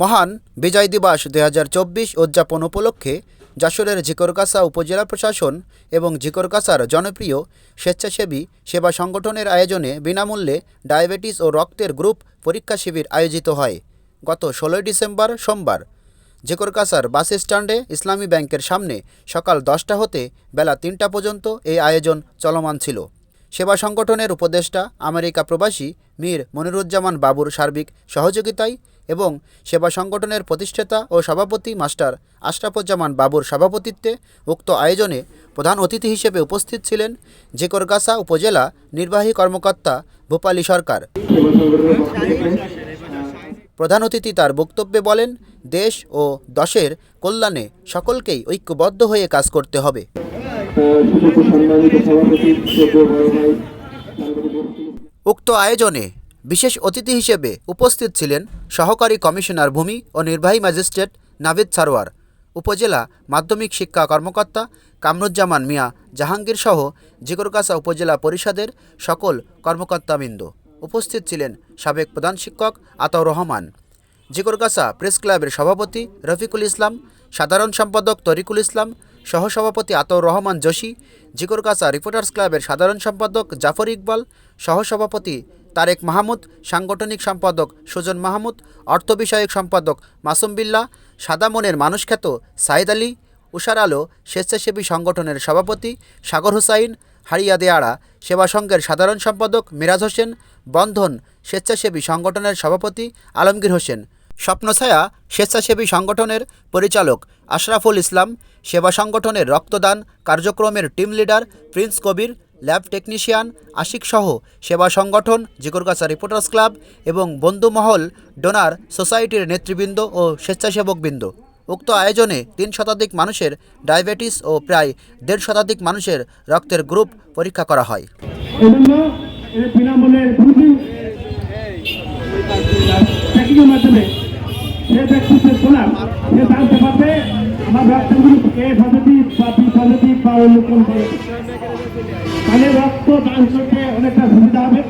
মহান বিজয় দিবস দুই হাজার চব্বিশ উদযাপন উপলক্ষে যশোরের ঝিকরগাছা উপজেলা প্রশাসন এবং ঝিকরগাছার জনপ্রিয় স্বেচ্ছাসেবী সেবা সংগঠনের আয়োজনে বিনামূল্যে ডায়াবেটিস ও রক্তের গ্রুপ পরীক্ষা শিবির আয়োজিত হয়। গত ষোলোই ডিসেম্বর সোমবার ঝিকরগাছার বাস স্ট্যান্ডে ইসলামী ব্যাংকের সামনে সকাল দশটা হতে বেলা তিনটা পর্যন্ত এই আয়োজন চলমান ছিল। সেবা সংগঠনের উপদেষ্টা আমেরিকা প্রবাসী মীর মনিরুজ্জামান বাবুর সার্বিক সহযোগিতায় এবং সেবা সংগঠনের প্রতিষ্ঠাতা ও সভাপতি মাস্টার আশরাফুজ্জামান বাবুর সভাপতিত্বে উক্ত আয়োজনে প্রধান অতিথি হিসেবে উপস্থিত ছিলেন জেকরগাছা উপজেলা নির্বাহী কর্মকর্তা ভূপালী সরকার। প্রধান অতিথি তার বক্তব্যে বলেন, দেশ ও দশের কল্যাণে সকলকেই ঐক্যবদ্ধ হয়ে কাজ করতে হবে। উক্ত আয়োজনে বিশেষ অতিথি হিসেবে উপস্থিত ছিলেন সহকারী কমিশনার ভূমি ও নির্বাহী ম্যাজিস্ট্রেট নাভিদ সারোয়ার, উপজেলা মাধ্যমিক শিক্ষা কর্মকর্তা কামরুজ্জামান মিয়া জাহাঙ্গীর সহ জিগরগাছা উপজেলা পরিষদের সকল কর্মকর্তাবৃন্দ। উপস্থিত ছিলেন সাবেক প্রধান শিক্ষক আতাউর রহমান। জিগরগাছা প্রেস ক্লাবের সভাপতি রফিকুল ইসলাম, সাধারণ সম্পাদক তরিকুল ইসলাম, সহসভাপতি আতাউর রহমান যোশী, জিগরগাছা রিপোর্টার্স ক্লাবের সাধারণ সম্পাদক জাফর ইকবাল, সহসভাপতি তারেক মাহমুদ, সাংগঠনিক সম্পাদক সুজন মাহমুদ, অর্থ বিষয়ক সম্পাদক মাসুম বিল্লাহ সাদামনের মানুষ খ্যাত সাইদ আলী, উষার আলো স্বেচ্ছাসেবী সংগঠনের সভাপতি সাগর হুসাইন, হারিয়া দেয়াড়া সেবা সংঘের সাধারণ সম্পাদক মিরাজ হোসেন, বন্ধন স্বেচ্ছাসেবী সংগঠনের সভাপতি আলমগীর হোসেন। স্বপ্নছায়া স্বেচ্ছাসেবী সংগঠনের পরিচালক আশরাফুল ইসলাম, সেবা সংগঠনের রক্তদান কার্যক্রমের team leader Prince Kabir lab technician Ashik সহ সেবা সংগঠন, জিগরগাছা রিপোর্টার্স ক্লাব এবং বন্ধুমহল ডোনার সোসাইটির নেতৃবৃন্দ ও স্বেচ্ছাসেবকবৃন্দ। উক্ত আয়োজনে তিন শতাধিক মানুষের ডায়াবেটিস ও প্রায় দেড় শতাধিক মানুষের রক্তের গ্রুপ পরীক্ষা করা হয়। করতে অনেকটা সুবিধা হবে।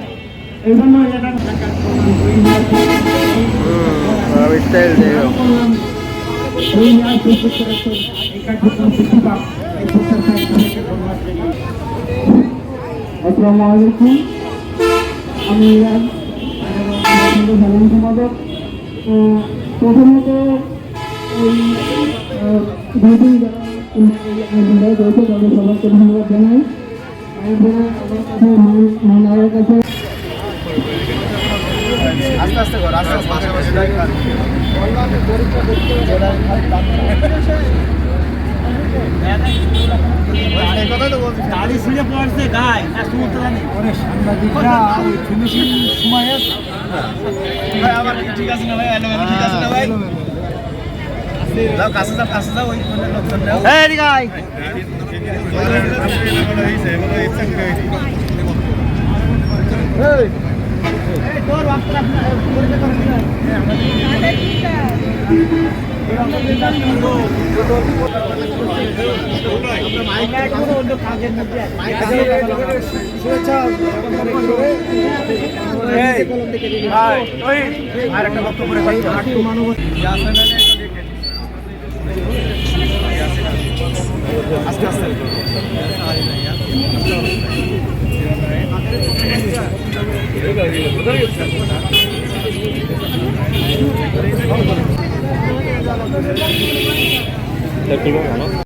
এই জন্য এটা। আসসালামু আলাইকুম আমি সম্পাদক প্রথমত ওই দুদিন যারা করেছে তাদের সবাইকে ধন্যবাদ জানাই। সাংবাদিকরা ফিনিশিং সময়ে ভাই আমার ঠিক আছে না ভাই? ঠিক আছে না ভাই? যাও কাছে যাও কাছে যাও ওই লোকজন দাও এই দিকে আয়। এই তোর বাপটা আপনার করবে করবে না অন্য কাজের মধ্যে